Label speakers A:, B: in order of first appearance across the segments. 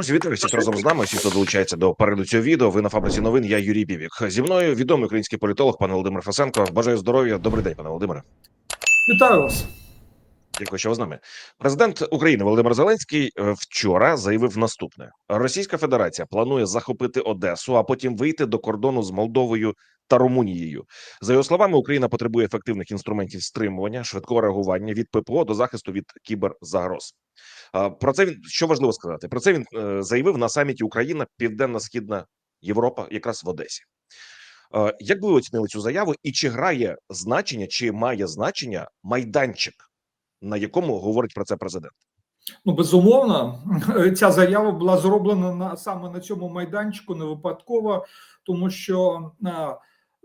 A: Друзі, вітаю всіх разом з нами. Всі, хто долучається до перегляду цього відео. Ви на фабриці новин. Я Юрій Бібік. Зі мною відомий український політолог, пан Володимир Фасенко. Бажаю здоров'я. Добрий день, пане Володимире.
B: Вітаю вас.
A: Дякую, що з нами. Президент України Володимир Зеленський е, вчора заявив наступне: Російська Федерація планує захопити Одесу, а потім вийти до кордону з Молдовою та Румунією. За його словами, Україна потребує ефективних інструментів стримування, швидкого реагування від ППО до захисту від кіберзагроз. Про це він що важливо сказати. Про це він е, заявив на саміті Україна Південна Східна Європа, якраз в Одесі. Як би ви оцінили цю заяву, і чи грає значення, чи має значення майданчик, на якому говорить про це президент?
B: Ну, безумовно, ця заява була зроблена на саме на цьому майданчику не випадково, тому що а,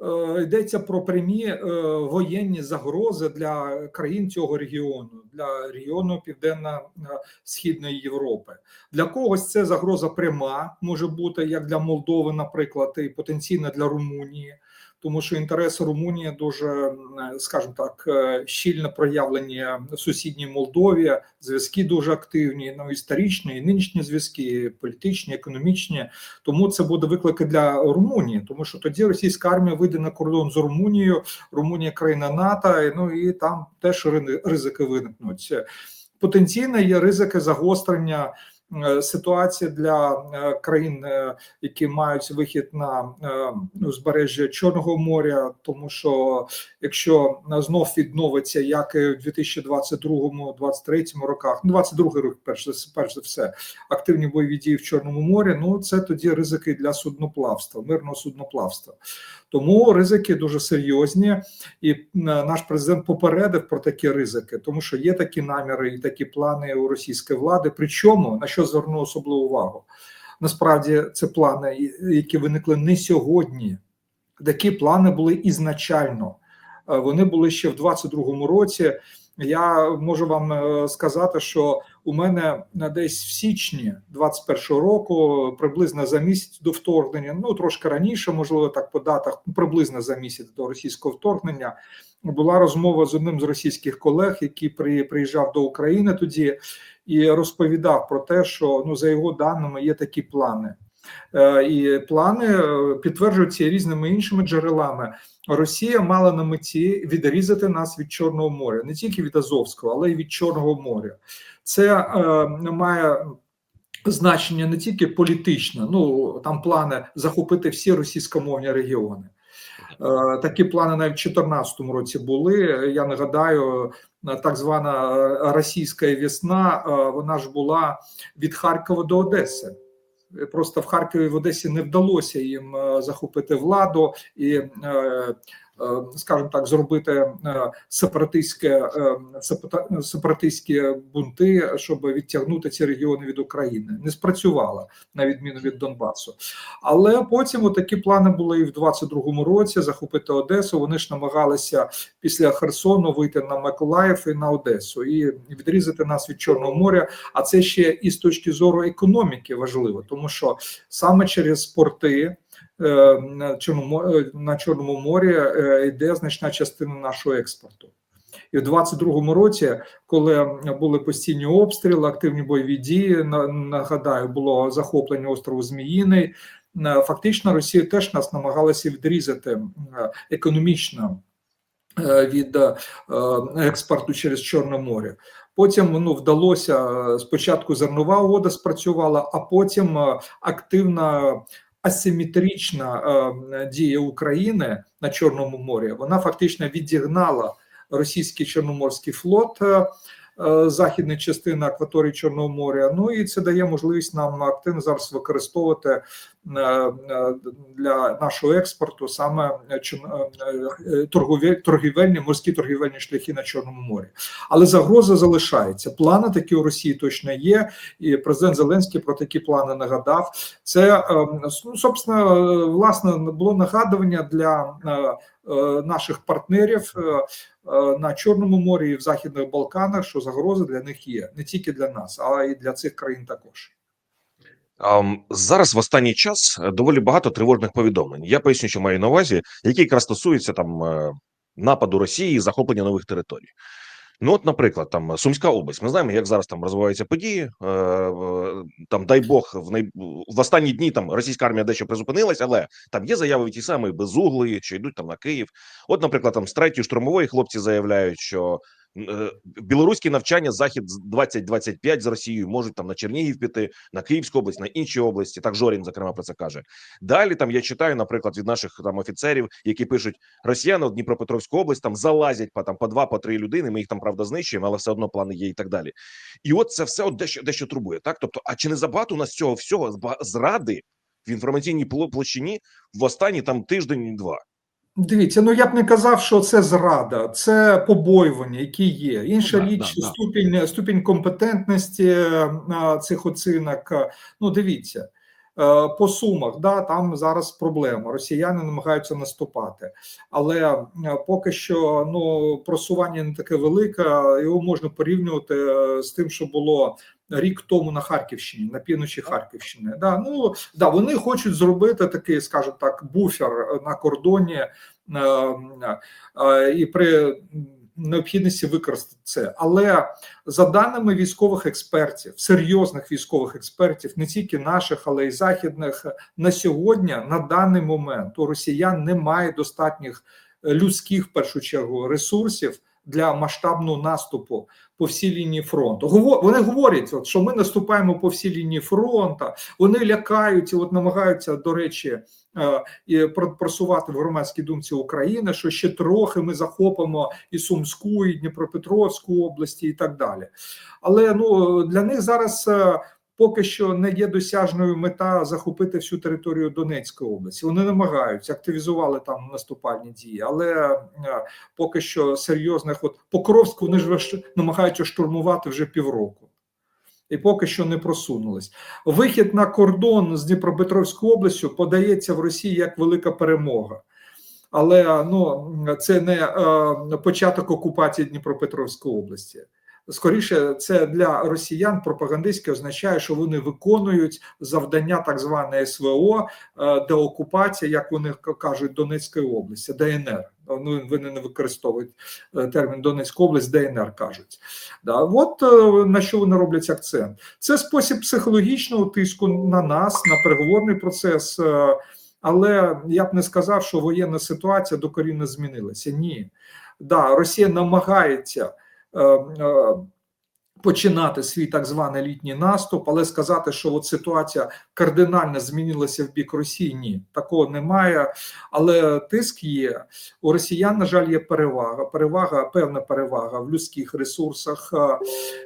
B: е, йдеться про прямі е, воєнні загрози для країн цього регіону, для регіону Південно-Східної Європи. Для когось це загроза пряма може бути як для Молдови, наприклад, і потенційно для Румунії. Тому що інтереси Румунії дуже, м, скажімо так, е, щільно проявлені в сусідній Молдові. Зв'язки дуже активні, ну історичні, і нинішні зв'язки, політичні, економічні. Тому це буде виклики для Румунії, тому що тоді російська армія вийде на кордон з Румунією. Румунія країна НАТО, ну і там теж ризики виникнуть. Потенційно є ризики загострення е, ситуації для е, країн, е, які мають вихід на е, узбережжя Чорного моря, тому що якщо знов відновиться, як і в 2022-2023 роках, ну 22 рік, перш за все, активні бойові дії в Чорному морі. Ну це тоді ризики для судноплавства, мирного судноплавства. Тому ризики дуже серйозні, і е, наш президент попередив про такі ризики, тому що є такі наміри і такі плани у російської влади. Причому на що зверну особливу увагу? Насправді це плани, які виникли не сьогодні. Такі плани були ізначально. Е, Вони були ще в 22-му році. Я можу вам е, сказати, що у мене десь в січні 21-го року, приблизно за місяць до вторгнення, ну трошки раніше, можливо, так по датах, приблизно за місяць до російського вторгнення, була розмова з одним з російських колег, який при, приїжджав до України тоді і розповідав про те, що ну за його даними є такі плани. Е, І плани е, підтверджуються різними іншими джерелами. Росія мала на меті відрізати нас від Чорного моря, не тільки від Азовського, але й від Чорного моря. Це е, має значення не тільки політичне, ну там плани захопити всі російськомовні регіони. Е, Такі плани навіть в 2014 році були. Я нагадаю, так звана російська весна, вона ж була від Харкова до Одеси. Просто в Харкові в Одесі не вдалося їм е, захопити владу. І, е, скажімо так, зробити е, сепаратистське е, сепаратистські бунти, щоб відтягнути ці регіони від України. Не спрацювало на відміну від Донбасу. Але потім такі плани були і в 22-му році захопити Одесу. Вони ж намагалися після Херсону вийти на Миколаїв і на Одесу і відрізати нас від Чорного моря. А це ще і з точки зору економіки важливо, тому що саме через порти. Е, На Чорному, е, на Чорному морі е, йде значна частина нашого експорту. І в 22-му році, коли були постійні обстріли, активні бойові дії, нагадаю, було захоплення острову Зміїний. Фактично, Росія теж нас намагалася відрізати економічно від експорту через Чорне море. Потім ну, вдалося спочатку зернова угода спрацювала, а потім активна асиметрична е, дія України на Чорному морі. Вона фактично відігнала російський чорноморський флот. е, е, Західної частини акваторії Чорного моря, ну і це дає можливість нам активно зараз використовувати е, е, для нашого експорту саме торгові, торгівельні морські торгівельні шляхи на Чорному морі. Але загроза залишається. Плани такі у Росії точно є, і президент Зеленський про такі плани нагадав. Це е, ну, собственно, власне було нагадування для наших партнерів е, е, на Чорному морі і в Західних Балканах, що загроза для них є не тільки для нас, а й для цих країн також.
A: Зараз в останній час е, доволі багато тривожних повідомлень. Я поясню, що маю на увазі, які якраз стосуються там е, нападу Росії і захоплення нових територій. Ну, от, наприклад, там Сумська область. Ми знаємо, як зараз там розвиваються події. Е, е, Там, дай Бог, в най... в останні дні там російська армія дещо призупинилась, але там є заяви ті самі безуглої, що йдуть там на Київ. От, наприклад, там з третьої штурмової хлопці заявляють, що е, білоруські навчання захід з 2025 з Росією можуть там на Чернігів піти, на Київську область, на інші області. Так Жорін, зокрема, про це каже. Далі там я читаю, наприклад, від наших там офіцерів, які пишуть, росіяни в Дніпропетровську область там залазять по там по два, по три людини. Ми їх там правда знищуємо, але все одно плани є і так далі. І от це все от дещо дещо турбує. Так, тобто, а чи не забагато у нас цього всього зради в інформаційній площині в останні там тиждень-два?
B: Дивіться, ну я б не казав, що це зрада, це побоювання, які є. Інша
A: Да,
B: річ
A: да, да.
B: ступінь ступінь компетентності цих оцінок. Ну, дивіться. е, По сумах, да, там зараз проблема. Росіяни намагаються наступати, але поки що ну просування не таке велике. Його можна порівнювати е, з тим, що було рік тому на Харківщині, на півночі Харківщини. Да, ну да, вони хочуть зробити такий, скажімо так, буфер на кордоні е, е, і при необхідності використати це. Але за даними військових експертів, серйозних військових експертів, не тільки наших, але й західних, на сьогодні, на даний момент, у росіян немає достатніх е, людських в першу чергу ресурсів для масштабного наступу по всій лінії фронту. Вони говорять, от, що ми наступаємо по всій лінії фронту. Вони лякають і от намагаються, до речі, е, просувати в громадській думці України, що ще трохи ми захопимо і Сумську, і Дніпропетровську області, і так далі. Але ну для них зараз. Поки що не є досяжною мета захопити всю територію Донецької області. Вони намагаються, активізували там наступальні дії, але е, поки що серйозних, от Покровську вони ж намагаються штурмувати вже півроку. І поки що не просунулись. Вихід на кордон з Дніпропетровською областю подається в Росії як велика перемога. Але ну, це не е, початок окупації Дніпропетровської області. Скоріше, це для росіян пропагандистське означає, що вони виконують завдання так званої СВО, е, деокупація, як вони кажуть, Донецької області, ДНР. Ну вони не використовують е, термін Донецька область, ДНР кажуть. Да, от е, на що вони роблять акцент. Це спосіб психологічного тиску на нас, на переговорний процес. Але я б не сказав, що воєнна ситуація докорінно змінилася. Ні, да, Росія намагається починати свій так званий літній наступ, але сказати, що от ситуація кардинально змінилася в бік Росії, ні, такого немає. Але тиск є. У росіян, на жаль, є перевага. Перевага, певна перевага в людських ресурсах. Е,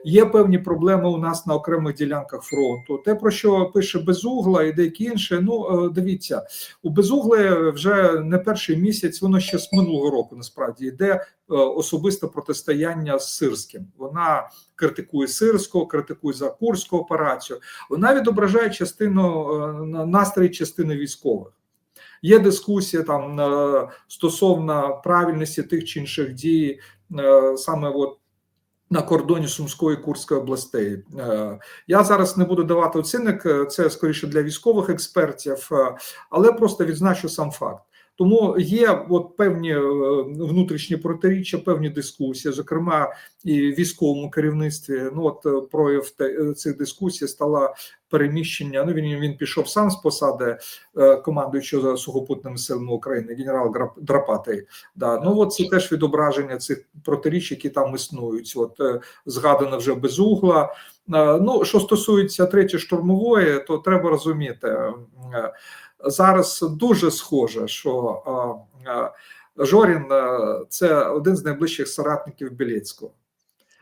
B: Є певні проблеми у нас на окремих ділянках фронту. Те, про що пише Безугла і деякі інші. Ну е, дивіться, у Безугли вже не перший місяць, воно ще з минулого року насправді йде е, особисте протистояння з Сирським. Вона критикує Сирського, критикує за Курську операцію. Вона відображає частину е, настрої частини військових. Є дискусія там е, стосовно правильності тих чи інших дій, е, саме от на кордоні Сумської Курської областей. Е, Я зараз не буду давати оцінок, е, це скоріше для військових експертів, е, але просто відзначу сам факт. Тому є от певні е, внутрішні протиріччя, певні дискусії, зокрема і в військовому керівництві. Ну от е, прояв е, цих дискусій стало переміщення. Ну він він пішов сам з посади командуючого сухопутними силами України, генерал Драпатий. Да, ну от це теж відображення цих протиріч, які там існують. От згадано вже без угла. Ну що стосується третьої штурмової, то треба розуміти зараз дуже схоже, що Жорін е, це один з найближчих соратників Білецького.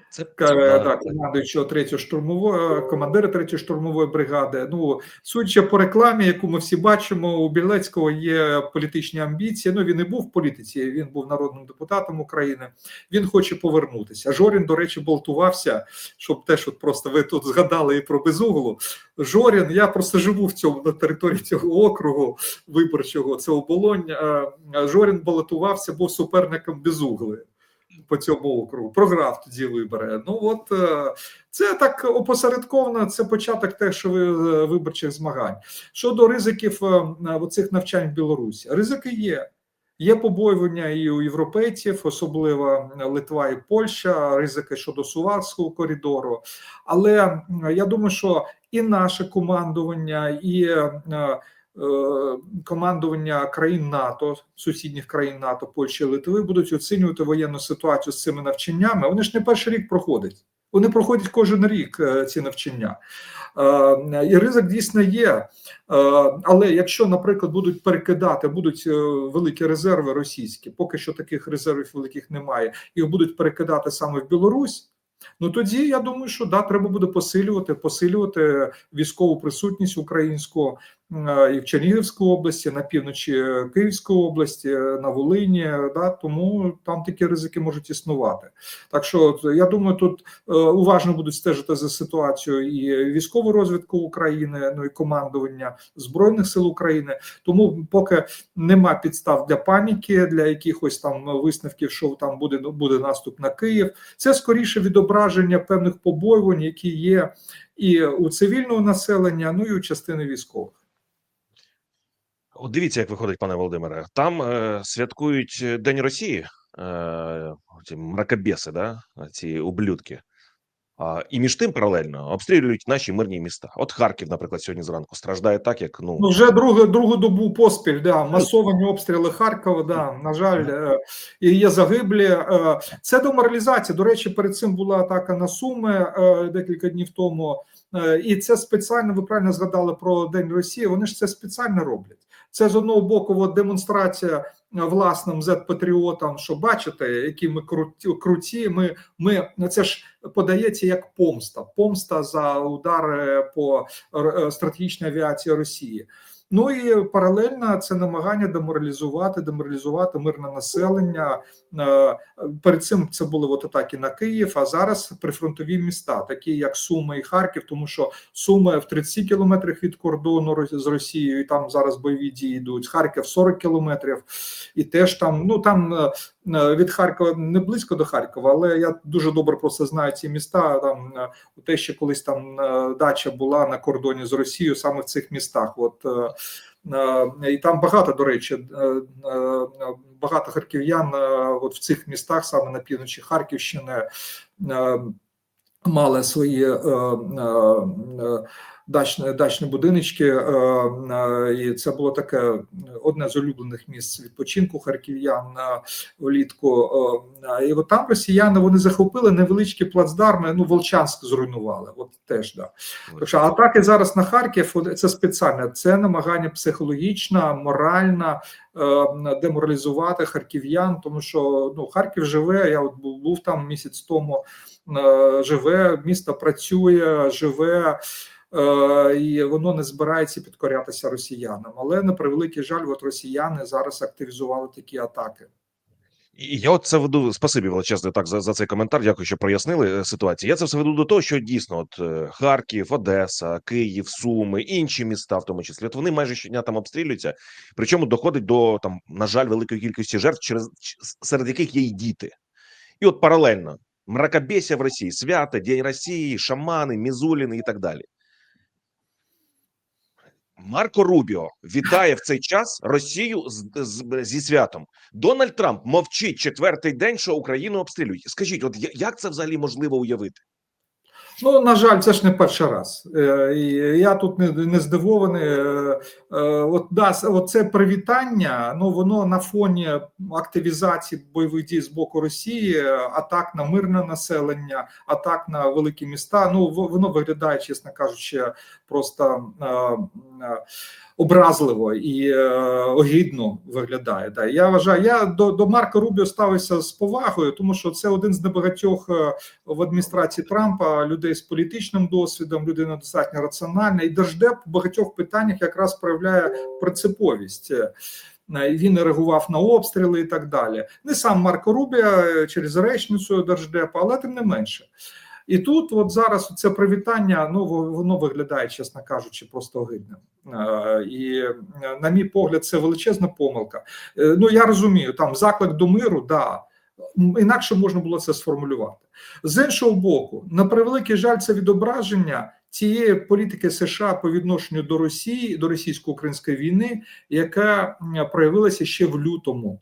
A: Це
B: К-
A: да,
B: да, командуючого третьої штурмової командира третьої штурмової бригади. Ну судячи по рекламі, яку ми всі бачимо, у Білецького є політичні амбіції. Ну він і був в політиці. Він був народним депутатом України. Він хоче повернутися. Жорін, до речі, болтувався, щоб теж от просто ви тут згадали і про безуглу. Жорін, я просто живу в цьому на території цього округу виборчого. Це оболонь. Е, Жорін балотувався, був суперником безугли по цьому округу. Програв тоді вибори. Ну от е, це так опосередковано. Це початок теж що ви- е, виборчих змагань. Щодо ризиків е, оцих навчань в Білорусі, ризики є. Є побоювання і у європейців, особливо Литва і Польща, ризики щодо Суварського коридору. Але я думаю, що і наше командування, і командування країн НАТО, сусідніх країн НАТО, Польщі і Литви будуть оцінювати воєнну ситуацію з цими навчаннями. Вони ж не перший рік проходять. Вони проходять кожен рік е, ці навчання. Е, І ризик дійсно є. Е, Але якщо, наприклад, будуть перекидати, будуть е, великі резерви російські, поки що таких резервів великих немає, їх будуть перекидати саме в Білорусь. Ну тоді я думаю, що да, треба буде посилювати, посилювати військову присутність українську е, і в Чернігівській області, на півночі Київської області, е, на Волині. Да, тому там такі ризики можуть існувати. Так що я думаю, тут е, уважно будуть стежити за ситуацією і військову розвідку України, ну і командування збройних сил України. Тому поки нема підстав для паніки, для якихось там висновків, що там буде буде наступ на Київ. Це скоріше відображення певних побоювань, які є і у цивільного населення, ну і у частини військових.
A: От дивіться, як виходить, пане Володимире. Там е, святкують е, День Росії, е, ці мракобеси, да? ці ублюдки. А, і між тим паралельно обстрілюють наші мирні міста. От Харків, наприклад, сьогодні зранку страждає так, як ну
B: Ну, вже другу, другу добу поспіль, да, масовані обстріли Харкова, да, на жаль, е, і є загиблі. Е, Це деморалізація. До речі, перед цим була атака на Суми е, декілька днів тому. Е, І це спеціально, ви правильно згадали про День Росії, вони ж це спеціально роблять. Це з одного боку от, демонстрація е, власним Z-патріотам, що бачите, які ми круті. Ми, ми це ж подається як помста, помста за удари по е, стратегічній авіації Росії. Ну і паралельно це намагання деморалізувати, деморалізувати мирне населення. Е, Перед цим це були от атаки на Київ, а зараз прифронтові міста, такі як Суми і Харків, тому що Суми в 30 кілометрах від кордону з Росією, і там зараз бойові дії йдуть. Харків 40 кілометрів, і теж там, ну там е, від Харкова не близько до Харкова, але я дуже добре про це знаю ці міста. Там е, те, що колись там е, дача була на кордоні з Росією, саме в цих містах. От е, е, і там багато, до речі, е, е, багато харків'ян е, от в цих містах, саме на півночі Харківщини, е, мали свої е, е, е, дачні, дачні будиночки, е, е, і це було таке одне з улюблених місць відпочинку харків'ян е, влітку. Е, е, І от там росіяни вони захопили невеличкі плацдарми. Ну, Волчанськ зруйнували. От теж да. Так що атаки зараз на Харків це спеціально. Це намагання психологічна, моральна е, деморалізувати харків'ян, тому що ну Харків живе. Я от був, був там місяць тому. Е, Живе, місто працює, живе. е, І воно не збирається підкорятися росіянам, але на превеликий жаль, от росіяни зараз активізували такі атаки.
A: Я от це веду. Спасибі величезне так за, за цей коментар. Дякую, що прояснили е, ситуацію. Я це все веду до того, що дійсно, от Харків, Одеса, Київ, Суми, інші міста, в тому числі, от вони майже щодня там обстрілюються. Причому доходить до там, на жаль, великої кількості жертв, через серед яких є й діти. І от паралельно мракобесія в Росії, свято, День Росії, шамани, Мізуліни і так далі. Марко Рубіо вітає в цей час Росію з, з, зі святом. Дональд Трамп мовчить четвертий день, що Україну обстрілюють. Скажіть, от як це взагалі можливо уявити?
B: Ну, на жаль, це ж не перший раз. Е, я тут не, не здивований. Е, е, От да, с- от це привітання, ну воно на фоні активізації бойових дій з боку Росії, атак на мирне населення, атак на великі міста. Ну воно виглядає, чесно кажучи, просто е, е, образливо і е, огідно виглядає. Да. Я вважаю, я до, до Марка Рубіо ставився з повагою, тому що це один з небагатьох в адміністрації Трампа людей з політичним досвідом, людина достатньо раціональна, і держдеп в багатьох питаннях якраз проявляє принциповість. Він реагував на обстріли і так далі. Не сам Марко Рубіо е, через речницю держдепа, але тим не менше. І тут, от зараз, це привітання, ну воно виглядає, чесно кажучи, просто огидним. Е, І, на мій погляд, це величезна помилка. Е, Ну я розумію, там заклик до миру, да. Інакше можна було це сформулювати. З іншого боку, на превеликий жаль, це відображення цієї політики США по відношенню до Росії, до російсько-української війни, яка проявилася ще в лютому.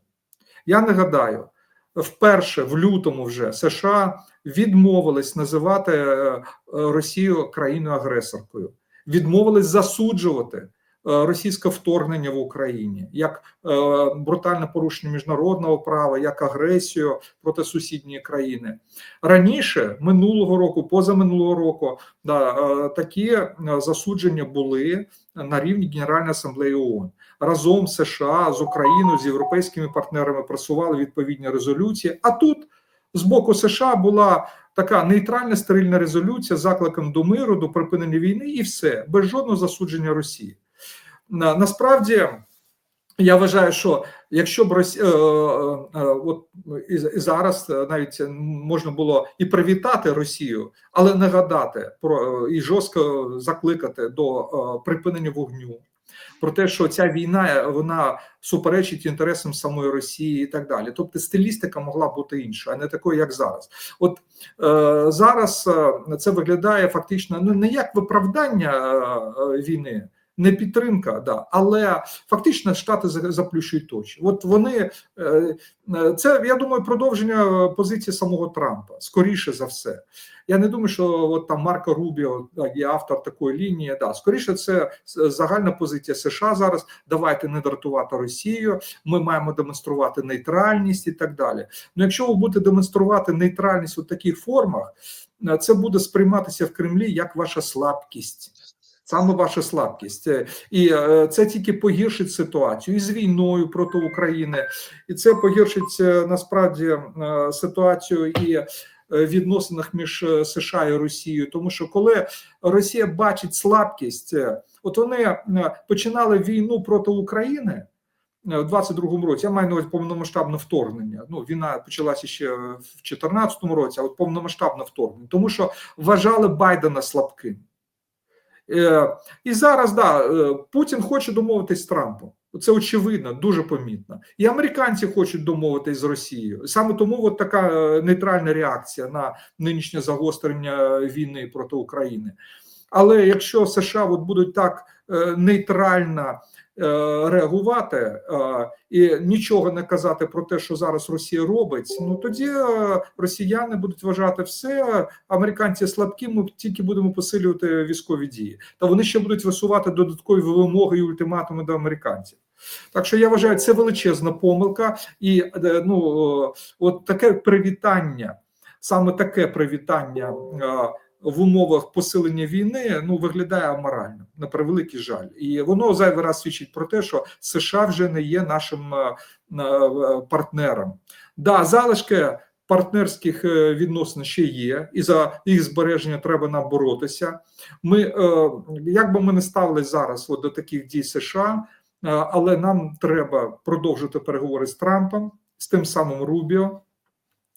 B: Я нагадаю, вперше в лютому вже США відмовились називати е, Росію країною агресоркою, відмовились засуджувати е, російське вторгнення в Україні як е, брутальне порушення міжнародного права, як агресію проти сусідньої країни. Раніше минулого року, позаминулого року, да, такі засудження були на рівні Генеральної асамблеї ООН. Разом США з Україною з європейськими партнерами просували відповідні резолюції. А тут з боку США була така нейтральна стерильна резолюція з закликом до миру, до припинення війни, і все без жодного засудження Росії. На, насправді. Я вважаю, що якщо б Росі... е, е, е, от і, зараз навіть можна було і привітати Росію, але нагадати про і жорстко закликати до припинення вогню, про те, що ця війна вона суперечить інтересам самої Росії і так далі. Тобто стилістика могла бути інша, а не такою, як зараз. От е, зараз е, це виглядає фактично ну не як виправдання е, е, війни не підтримка, да, але фактично Штати за- заплющують очі. От вони е, е, це я думаю, продовження позиції самого Трампа, скоріше за все. Я не думаю, що от там Марко Рубіо є автор такої лінії. Да, скоріше, це загальна позиція США зараз. Давайте не дратувати Росію. Ми маємо демонструвати нейтральність і так далі. Ну, якщо ви будете демонструвати нейтральність у таких формах, е, це буде сприйматися в Кремлі як ваша слабкість. Саме ваша слабкість, Е, і е, це тільки погіршить ситуацію і з війною проти України, і це погіршить е, насправді ситуацію і відносинах між США і Росією. Тому що коли Росія бачить слабкість, от вони починали війну проти України. В 22-му році я маю на увазі повномасштабне вторгнення. Ну війна почалася ще в 2014 році, а от повномасштабне вторгнення, тому що вважали Байдена слабким. Е, І зараз да, е, Путін хоче домовитись з Трампом. Це очевидно, дуже помітно. І американці хочуть домовитись з Росією. Саме тому от така е, нейтральна реакція на нинішнє загострення війни проти України. Але якщо США от будуть так нейтрально реагувати е, і нічого не казати про те, що зараз Росія робить, ну тоді е, росіяни будуть вважати все. Американці слабкі, ми тільки будемо посилювати військові дії. Та вони ще будуть висувати додаткові вимоги і ультиматуми до американців. Так що я вважаю, це величезна помилка, і е, ну е, от таке привітання, саме таке привітання. В умовах посилення війни ну виглядає аморально на превеликий жаль, і воно зайвий раз свідчить про те, що США вже не є нашим е, е, партнером. Да, залишки партнерських е, відносин ще є, і за їх збереження треба нам боротися. Ми як би ми не ставились зараз от, до таких дій США, але нам треба продовжити переговори з Трампом, з тим самим Рубіо.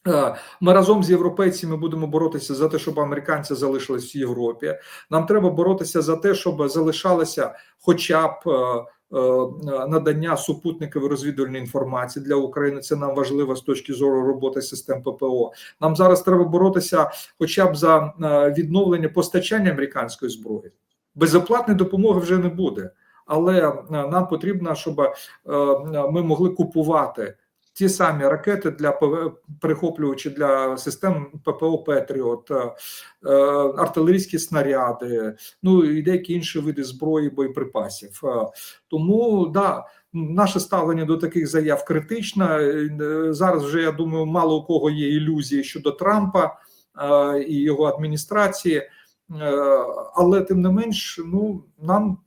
B: Е, Ми разом з європейцями будемо боротися за те, щоб американці залишились в Європі. Нам треба боротися за те, щоб залишалося хоча б е, е, надання супутникової розвідувальної інформації для України. Це нам важливо з точки зору роботи систем ППО. Нам зараз треба боротися, хоча б за відновлення постачання американської зброї. Безоплатної допомоги вже не буде, але нам потрібно, щоб ми могли купувати ті самі ракети для ПВ перехоплювачі для систем ППО Петріот, е, е, артилерійські снаряди, ну і деякі інші види зброї, боєприпасів. Е, Тому да. Наше ставлення до таких заяв критичне. Зараз вже я думаю, мало у кого є ілюзії щодо Трампа е, і його адміністрації, Е, але тим не менш, ну нам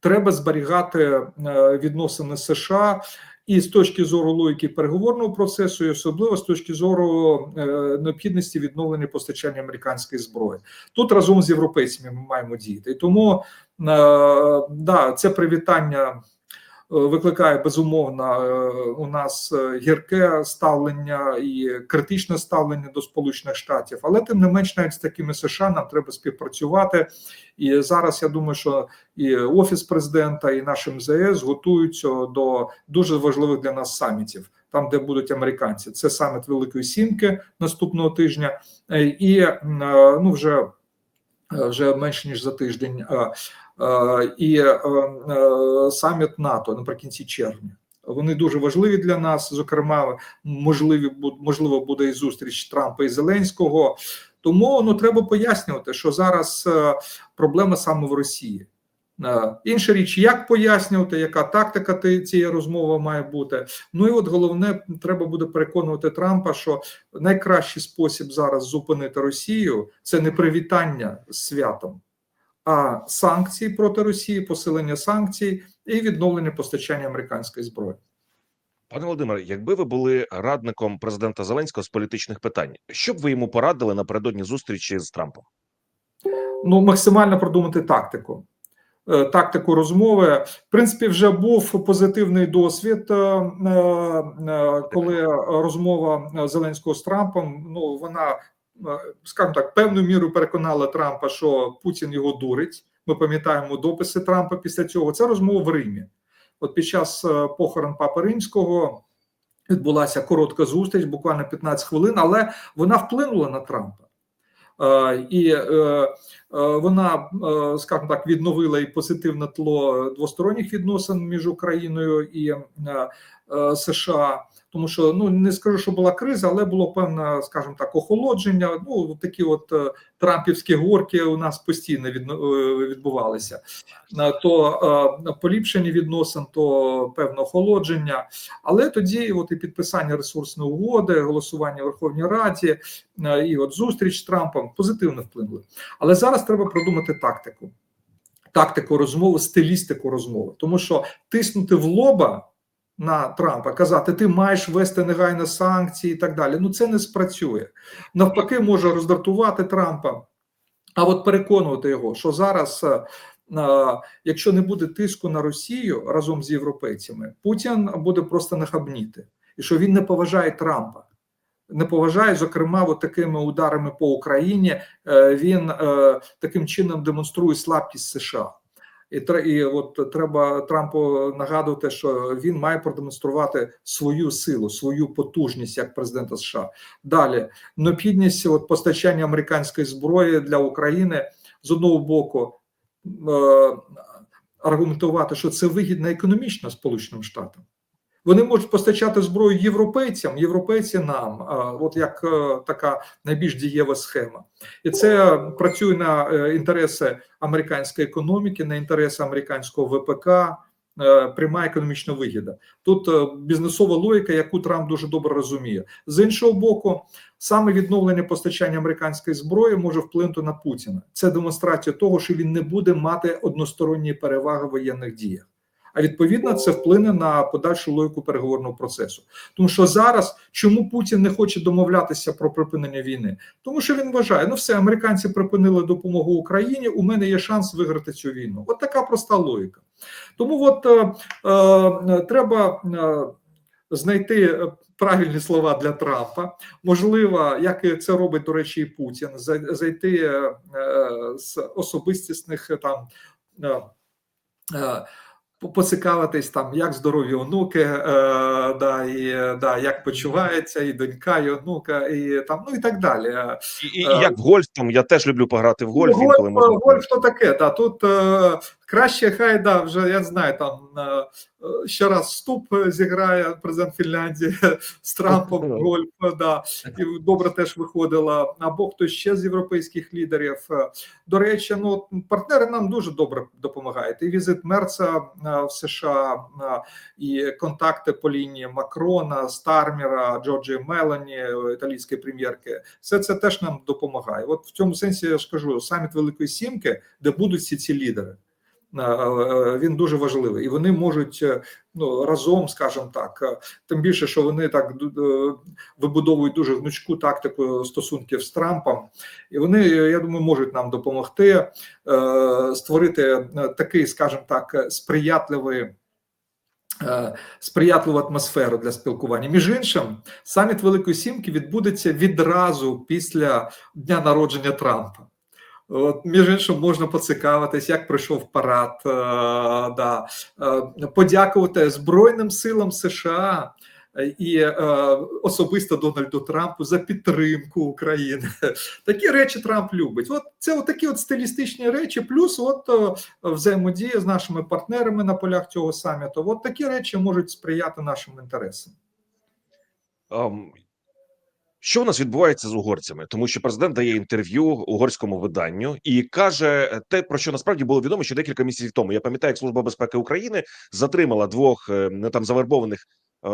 B: треба зберігати е, відносини США і з точки зору логіки переговорного процесу, і особливо з точки зору е, необхідності відновлення постачання американської зброї. Тут разом з європейцями ми маємо діяти. І тому е, да, це привітання. Викликає безумовно е, у нас е, гірке ставлення і критичне ставлення до Сполучених Штатів, але тим не менш, навіть з такими США нам треба співпрацювати. І зараз я думаю, що і офіс президента, і наш МЗС готуються до дуже важливих для нас самітів, там де будуть американці. Це саміт Великої Сімки наступного тижня, е, і ну вже вже менше ніж за тиждень, е, е, і е, е, саміт НАТО наприкінці червня. Вони дуже важливі для нас. Зокрема, можливі можливо буде і зустріч Трампа і Зеленського. Тому ну треба пояснювати, що зараз е, проблема саме в Росії. Е, Інша річ, як пояснювати, яка тактика цієї розмови має бути. Ну і от головне, треба буде переконувати Трампа, що найкращий спосіб зараз зупинити Росію це не привітання з святом, а санкції проти Росії, посилення санкцій і відновлення постачання американської зброї.
A: Пане Володимире, якби ви були радником президента Зеленського з політичних питань, що б ви йому порадили напередодні зустрічі з Трампом?
B: ну максимально продумати тактику. Е, Тактику розмови, в принципі, вже був позитивний досвід, е, е, коли розмова Зеленського з Трампом. Ну вона, скажімо так, певною мірою переконала Трампа, що Путін його дурить. Ми пам'ятаємо дописи Трампа після цього. Це розмова в Римі. От під час похорон Папи Римського відбулася коротка зустріч, буквально 15 хвилин, але вона вплинула на Трампа. Е, І е, е, вона, скажімо так, відновила і позитивне тло двосторонніх відносин між Україною і США. Тому що ну не скажу, що була криза, але було певне, скажімо так, охолодження. Ну такі, от е, трампівські горки у нас постійно е, відбувалися. Е, То поліпшення відносин, то певне охолодження. Але тоді, от і підписання ресурсної угоди, голосування в Верховній Раді, і от зустріч з Трампом позитивно вплинули. Але зараз треба продумати тактику, тактику розмови, стилістику розмови, тому що тиснути в лоба на Трампа, казати, ти маєш ввести негайно санкції і так далі. Ну це не спрацює. Навпаки, може роздратувати Трампа. А от переконувати його, що зараз, е, е, якщо не буде тиску на Росію разом з європейцями, Путін буде просто нахабніти, і що він не поважає Трампа. Не поважає, зокрема, от такими ударами по Україні. е, Він таким чином демонструє слабкість США. І і от треба Трампу нагадувати, що він має продемонструвати свою силу, свою потужність як президента США. Далі необхідність от постачання американської зброї для України з одного боку е, аргументувати, що це вигідно економічно Сполученим Штатам. Вони можуть постачати зброю європейцям, європейці нам, от як е, така найбільш дієва схема, і це працює на е, інтереси американської економіки, на інтереси американського ВПК, е, пряма економічна вигіда. Тут бізнесова логіка, яку Трамп дуже добре розуміє. З іншого боку, саме відновлення постачання американської зброї може вплинути на Путіна. Це демонстрація того, що він не буде мати односторонні переваги в воєнних діях. А відповідно це вплине на подальшу логіку переговорного процесу. Тому що зараз чому Путін не хоче домовлятися про припинення війни? Тому що він вважає, ну все, американці припинили допомогу Україні. У мене є шанс виграти цю війну. От така проста логіка. Тому от е, е, треба е, знайти е, правильні слова для Трампа. Можливо, як це робить, до речі, і Путін, зайти е, е, з особистісних там. Е, е, Поцікавитись там, як здорові онуки, е, да, і е, да, як почувається, і донька, і онука, і там, ну і так далі. Е,
A: І, і, і як в гольф там я теж люблю пограти в гольф, інколи
B: Гольф,
A: можна.
B: гольф то таке. Та тут е, краще, хай да, вже я знаю, там е, ще раз вступ зіграє президент Фінляндії з Трампом. Гольф, да, і добре теж виходила. Або хтось ще з європейських лідерів. Е, До речі, ну партнери нам дуже добре допомагають. І візит Мерца е, в США, і контакти по лінії Макрона, Стармера, Джорджії Мелані, італійської прем'єрки. Все це теж нам допомагає. От в цьому сенсі я ж кажу, саміт Великої Сімки, де будуть всі ці лідери. Е, е, Він дуже важливий, і вони можуть е, ну разом, скажімо так, тим більше, що вони так вибудовують дуже гнучку тактику стосунків з Трампом, і вони, я думаю, можуть нам допомогти створити такий, скажімо так, сприятливий. Сприятливу атмосферу для спілкування. Між іншим, саміт Великої Сімки відбудеться відразу після дня народження Трампа. От, між іншим, можна поцікавитись, як пройшов парад, е, да, е, подякувати Збройним силам США е, і е, особисто Дональду Трампу за підтримку України. Такі речі Трамп любить. От це такі от стилістичні речі, плюс от е, взаємодія з нашими партнерами на полях цього саміту. От такі речі можуть сприяти нашим інтересам.
A: Ам, Що у нас відбувається з угорцями? Тому що президент дає інтерв'ю угорському виданню і каже те, про що насправді було відомо ще декілька місяців тому. Я пам'ятаю, як служба безпеки України затримала двох е, там завербованих е,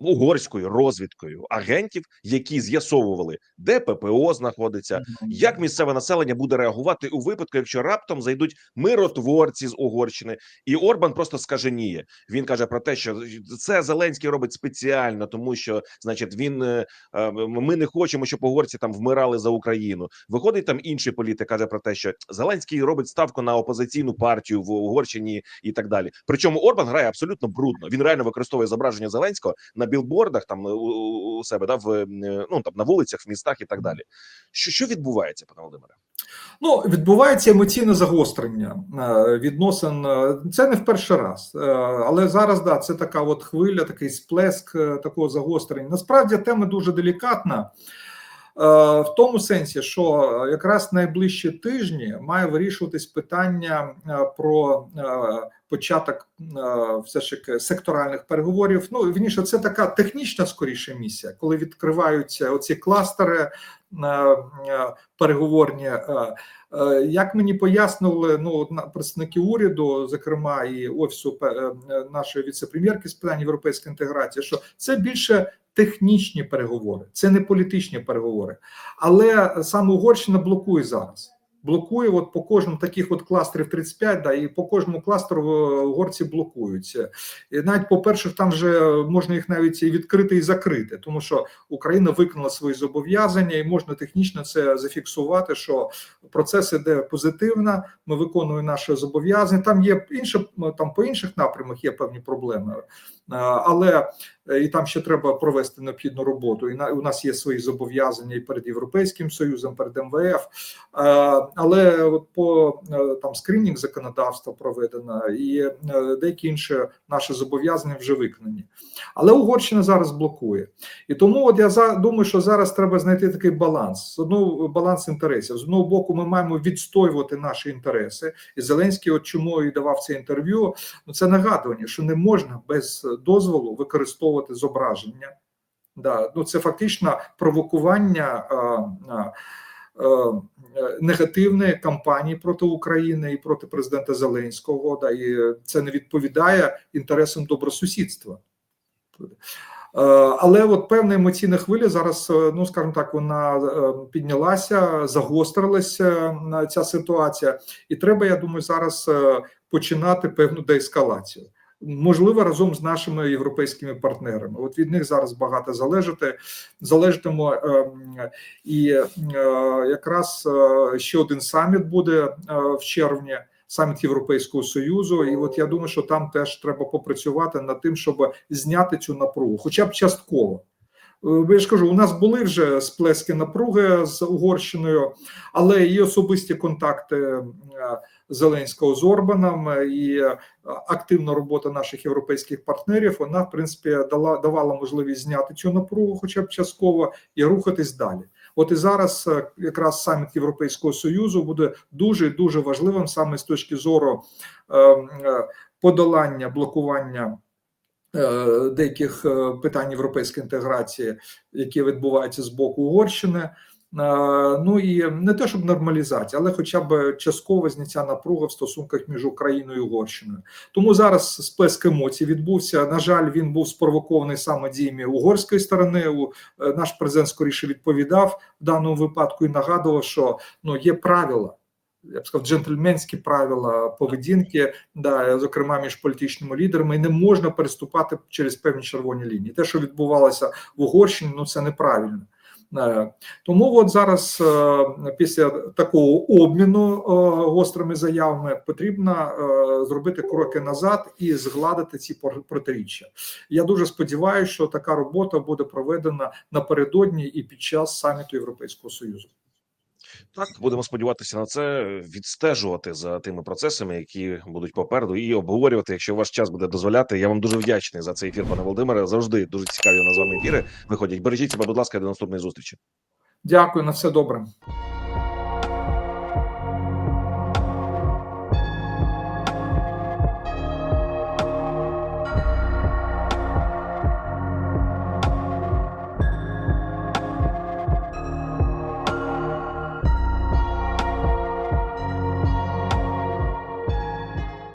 A: угорською розвідкою агентів, які з'ясовували, де ППО знаходиться, як місцеве населення буде реагувати у випадку, якщо раптом зайдуть миротворці з Угорщини, і Орбан просто скаженіє. Він каже про те, що це Зеленський робить спеціально, тому що, значить, він е, е, ми не хочемо, щоб угорці там вмирали за Україну. Виходить там інший політик, каже про те, що Зеленський робить ставку на опозиційну партію в Угорщині і так далі. Причому Орбан грає абсолютно брудно. Він реально використовує зображення Зеленського на білбордах, там у, у- себе да в е, ну там на вулицях, в містах і так далі. Що, що відбувається, пане Володимире?
B: Ну, відбувається емоційне загострення е, відносин. е, Це не в перший раз, Е, але зараз да, це така от хвиля, такий сплеск е, такого загострення. Насправді тема дуже делікатна. Е, В тому сенсі, що якраз найближчі тижні має вирішуватись питання е, про е, початок все ж таки секторальних переговорів. Ну вірніше, це така технічна скоріше місія, коли відкриваються оці кластери переговорні. Як мені пояснили, ну представники уряду, зокрема і офісу нашої віце-прем'єрки з питань європейської інтеграції, що це більше технічні переговори, це не політичні переговори. Але саме Угорщина блокує зараз. Блокує от по кожному таких от кластерів 35, да, і по кожному кластеру е, угорці блокуються. І навіть по перших там вже можна їх навіть і відкрити і закрити, тому що Україна виконала свої зобов'язання, і можна технічно це зафіксувати, що процес іде позитивно. Ми виконуємо наші зобов'язання. Там є інше, там по інших напрямах є певні проблеми, Е, але е, і там ще треба провести необхідну роботу. І на у нас є свої зобов'язання і перед європейським союзом, перед МВФ. Е, Але от по е, там скринінг законодавства проведено, і е, деякі інші наші зобов'язання вже виконані. Але Угорщина зараз блокує. І тому от я думаю, що зараз треба знайти такий баланс. З одного баланс інтересів. З одного боку, ми маємо відстоювати наші інтереси. І Зеленський, от чому і давав це інтерв'ю. Ну це нагадування, що не можна без дозволу використовувати зображення. Да, ну це фактично провокування а, а, негативної кампанії проти України і проти президента Зеленського. Да, і це не відповідає інтересам добросусідства. Е, Але от певна емоційна хвиля зараз, е, ну скажімо так, вона е, піднялася, загострилася ця ситуація, і треба, я думаю, зараз е, починати певну деескалацію. Можливо, разом з нашими європейськими партнерами. От від них зараз багато залежати, залежатиме е, і е, якраз е, ще один саміт буде в червні. Саміт Європейського союзу, і от я думаю, що там теж треба попрацювати над тим, щоб зняти цю напругу, хоча б частково. Я ж кажу, у нас були вже сплески напруги з Угорщиною, але і особисті контакти Зеленського з Орбаном і е, активна робота наших європейських партнерів, вона в принципі дала давала можливість зняти цю напругу, хоча б частково, і рухатись далі. От і зараз е, якраз саміт Європейського союзу буде дуже дуже важливим саме з точки зору е, подолання блокування. Деяких питань європейської інтеграції, які відбуваються з боку Угорщини, ну і не те, щоб нормалізація, але хоча б частково зняття напруги в стосунках між Україною і Угорщиною. Тому зараз сплеск емоцій відбувся. На жаль, він був спровокований саме діями угорської сторони. Е, Наш президент скоріше відповідав в даному випадку і нагадував, що ну є правила. Я б сказав, джентльменські правила поведінки, да, зокрема між політичними лідерами, і не можна переступати через певні червоні лінії. Те, що відбувалося в Угорщині, ну це неправильно. Е, Тому от зараз е, після такого обміну е, гострими заявами потрібно зробити кроки назад і згладити ці протиріччя. Я дуже сподіваюся, що така робота буде проведена напередодні і під час саміту Європейського союзу.
A: Так, будемо сподіватися на це, відстежувати за тими процесами, які будуть попереду, і обговорювати, якщо ваш час буде дозволяти. Я вам дуже вдячний за цей ефір, пане Володимире. Завжди дуже цікаві у нас з вами ефіри. Виходять. Бережіть себе, будь ласка, до наступної зустрічі.
B: Дякую на все добре.